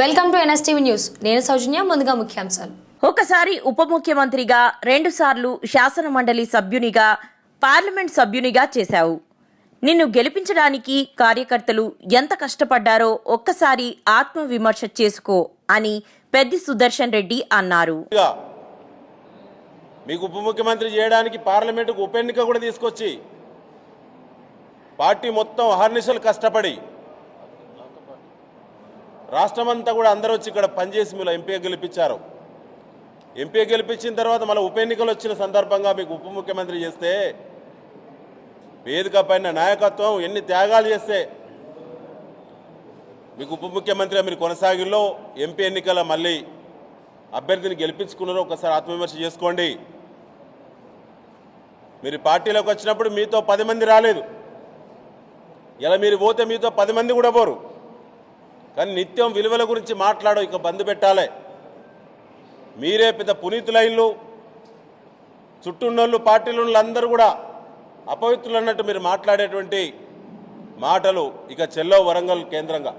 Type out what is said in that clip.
Welcome to NSTV news. నేను సౌజన్య ముందుగా ముఖ్యాంశాలు. ఒకసారి ఉప ముఖ్యమంత్రిగా రెండుసార్లు శాసన మండలి సభ్యునిగా పార్లమెంట్ సభ్యునిగా చేశావు. నిన్ను గెలిపించడానికి కార్యకర్తలు ఎంత కష్టపడ్డారో ఒక్కసారి ఆత్మవిమర్శ చేసుకో అని పెద్ది సుదర్శన్ రెడ్డి అన్నారు. మీకు ఉప ముఖ్యమంత్రి చేయడానికి పార్లమెంటుకు ఉప ఎన్నిక కూడా తీసుకొచ్చి పార్టీ మొత్తం అహర్నిశలు కష్టపడి రాష్ట్రమంతా కూడా అందరూ వచ్చి ఇక్కడ పనిచేసి మీరు ఎంపీ గెలిపించారు. ఎంపీ గెలిపించిన తర్వాత మళ్ళీ ఉప ఎన్నికలు వచ్చిన సందర్భంగా మీకు ఉప ముఖ్యమంత్రి చేస్తే వేదిక పైన నాయకత్వం ఎన్ని త్యాగాలు చేస్తే మీకు ఉప ముఖ్యమంత్రిగా మీరు కొనసాగిలో ఎంపీ ఎన్నికల మళ్ళీ అభ్యర్థిని గెలిపించుకున్నారో ఒకసారి ఆత్మవిమర్శ చేసుకోండి. మీరు పార్టీలోకి వచ్చినప్పుడు మీతో పది మంది రాలేదు. ఇలా మీరు పోతే మీతో పది మంది కూడా పోరు. కానీ నిత్యం విలువల గురించి మాట్లాడు ఇక బంద్ పెట్టాలి. మీరే పెద్ద పునీతులైన్లు చుట్టూన్నోళ్ళు పార్టీలు అందరూ కూడా అపవిత్రులు అన్నట్టు మీరు మాట్లాడేటువంటి మాటలు ఇక చెల్లో వరంగల్ కేంద్రంగా.